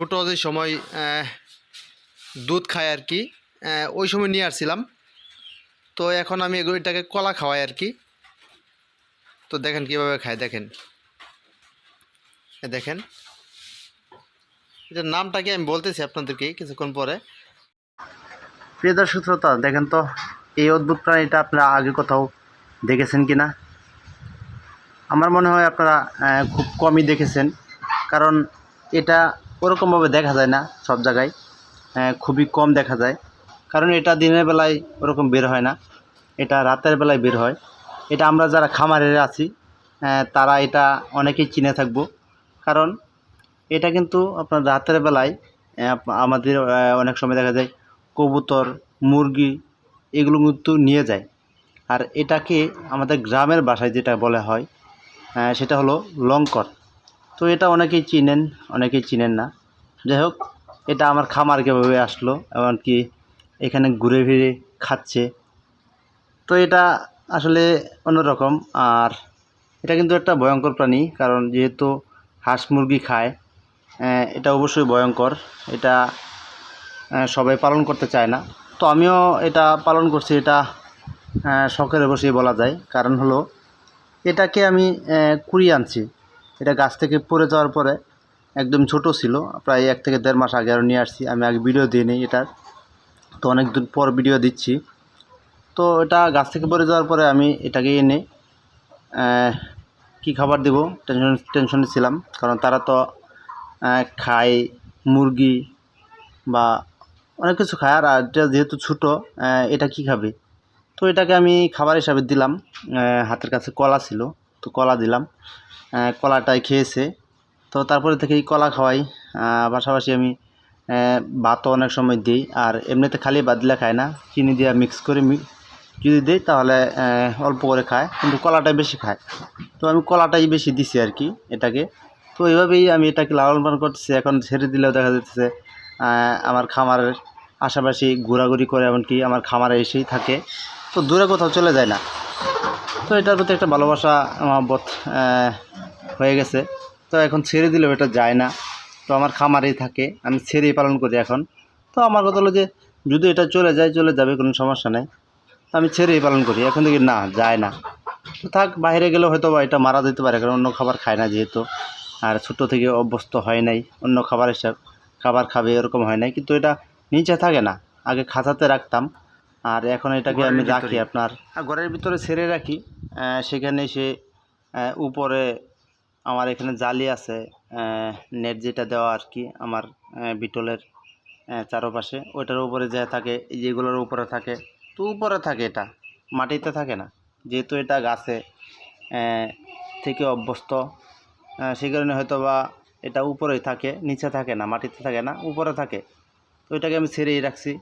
ছোটো যে সময় দুধ খায় আর কি ওই সময় নিয়ে আসছিলাম। তো এখন আমি এগুলো, এটাকে কলা খাওয়াই আর কি। তো দেখেন কীভাবে খায় দেখেন। দেখেন। এটার নামটা কি আমি বলতেছি আপনাদেরকে কিছুক্ষণ পরে। প্রিয় সূত্রতা দেখেন তো, এই অদ্ভুত প্রাণীটা আপনারা আগে কোথাও দেখেছেন কি না আমার মনে হয় আপনারা খুব কমই দেখেছেন। কারণ এটা ওরকমভাবে দেখা যায় না সব জায়গায়। আহ, খুবই কম দেখা যায়। কারণ এটা দিনের বেলায় ওরকম বের হয় না। এটা রাতের বেলায় বের হয়। এটা আমরা যারা খামারের আছি আহ, তারা এটা অনেকেই চিনে থাকব। কারণ এটা কিন্তু আপনার রাতের বেলায় আপ- আমাদের অনেক সময় দেখা যায় কবুতর মুরগি এগুলো কিন্তু নিয়ে যায়। আর এটাকে আমাদের গ্রামের ভাষায় যেটা বলা হয় সেটা হলো লঙ্কর তো এটা অনেকেই চিনেন অনেকেই চিনেন না। যাই হোক এটা আমার খামার কীভাবে আসলো, এমনকি এখানে ঘুরে ফিরে খাচ্ছে। তো এটা আসলে অন্যরকম, আর এটা কিন্তু একটা ভয়ঙ্কর প্রাণী, কারণ যেহেতু হাঁস মুরগি খায় এটা অবশ্যই ভয়ঙ্কর। এটা সবাই পালন করতে চায় না। তো আমিও এটা পালন করছি, এটা শখের বসেই বলা যায়। কারণ হলো, এটাকে আমি কুড়িয়ে আনছি। এটা গাছ থেকে পড়ে যাওয়ার পরে একদম ছোট ছিল, প্রায় এক থেকে দেড় মাস আগে আরও নিয়ে আসছি, আমি আগে ভিডিও দিয়ে নিই এটার। তো অনেক দিন পর ভিডিও দিচ্ছি। তো এটা গাছ থেকে পড়ে যাওয়ার পরে আমি এটাকে এনে কি খাবার দেব? টেনশন টেনশনে ছিলাম, কারণ তারা তো খায় মুরগি বা অনেক কিছু খায়, আর এটা যেহেতু ছোটো এটা কি খাবে? তো এটাকে আমি খাবার হিসাবে দিলাম হাতের কাছে কলা ছিল। তো কলা দিলাম। কলাটাই খেয়েছে। তো তারপরে থেকে এই কলা খাওয়াই। পাশাপাশি আমি ভাতও অনেক সময় দিই। আর এমনিতে খালি ভাত দিলে খায় না। চিনি দিয়ে মিক্স করে যদি দিই তাহলে অল্প করে খায়। কিন্তু কলাটাই বেশি খায়। তো আমি কলাটাই বেশি দিছি আর কি এটাকে। তো এইভাবেই আমি এটাকে লালন পালন করতেছি। এখন ছেড়ে দিলেও দেখা যাচ্ছে আমার খামারের আশেপাশে ঘোরাঘুরি করে এমনকি আমার খামারে এসেই থাকে। তো দূরে কোথাও চলে যায় না। তো এটার প্রতি একটা ভালোবাসা বোধ হয়ে গেছে। তো এখন ছেড়ে দিলেও এটা যায় না। তো আমার খামারেই থাকে আমি ছেড়েই পালন করি এখন। তো আমার কথা হলো যে যদি এটা চলে যায় চলে যাবে কোনো সমস্যা নেই। তো আমি ছেড়েই পালন করি। এখন দেখি না যায় না। তো থাক বাইরে গেলেও হয়তো বা এটা মারা যেতে পারে কারণ অন্য খাবার খায় না যেহেতু। আর ছোটো থেকে অভ্যস্ত হয় নাই অন্য খাবার হিসাব খাবার খাবে এরকম হয় নাই। কিন্তু এটা নিচে থাকে না আগে খাঁচাতে রাখতাম। আর এখন এটাকে আমি রাখি আপনার। ঘরের ভিতরে ছেড়ে রাখি। সেখানে সে উপরে আমার এখানে জালি আছে নেট যেটা দেওয়া আর কি আমার বিটলের চারপাশে। ওইটার উপরে যা থাকে যেগুলোর উপরে থাকে, তো উপরে থাকে এটা, মাটিতে থাকে না। যেহেতু এটা গাছে থেকে অভ্যস্ত সেই কারণে হয়তো বা এটা উপরেই থাকে, নিচে থাকে না, মাটিতে থাকে না, উপরে থাকে। তো এটাকে আমি ছেড়েই রাখছি।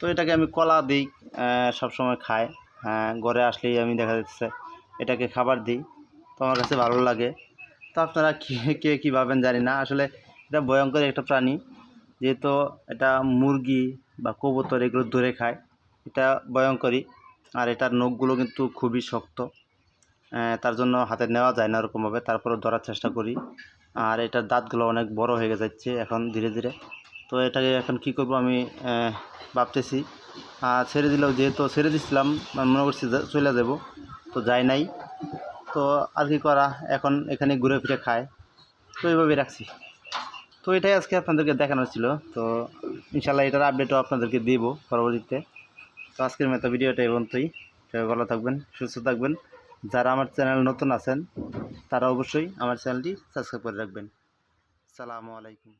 তো এটাকে আমি কলা দিই সবসময় খায়। ঘরে আসলেই আমি দেখা যাচ্ছে এটাকে খাবার দিই। তো আমার কাছে ভালো লাগে। তো আপনারা কে কে কী ভাবেন জানি না। আসলে এটা ভয়ঙ্কর একটা প্রাণী। যেহেতু এটা মুরগি বা কবুতর এগুলো ধরে খায়, এটা ভয়ঙ্করই। আর এটার নখগুলো কিন্তু খুবই শক্ত। তার জন্য হাতে নেওয়া যায় না ওরকমভাবে। তারপরে ধরার চেষ্টা করি। আর এটার দাঁতগুলো অনেক বড় হয়ে যাচ্ছে এখন ধীরে ধীরে। তো এটাকে এখন কি করব আমি ভাবতেছি। ছেড়ে দিলেও যেহেতু ছেড়ে দিচ্ছিলাম মনে করছি চলে যাব, তো যাই নাই। তো আর কি করা, এখন এখানে ঘুরে ফিরে খায়। তো এইভাবে রাখছি। তো এটাই আজকে আপনাদেরকে দেখানোর ছিল। তো ইনশাল্লাহ এটার আপডেটও আপনাদেরকে দিব পরবর্তীতে। তো আজকের মতো ভিডিওটা এই সবাই ভালো থাকবেন, সুস্থ থাকবেন। যারা আমার চ্যানেল নতুন আছেন, তারা অবশ্যই আমার চ্যানেলটি সাবস্ক্রাইব করে রাখবেন। সালামু আলাইকুম।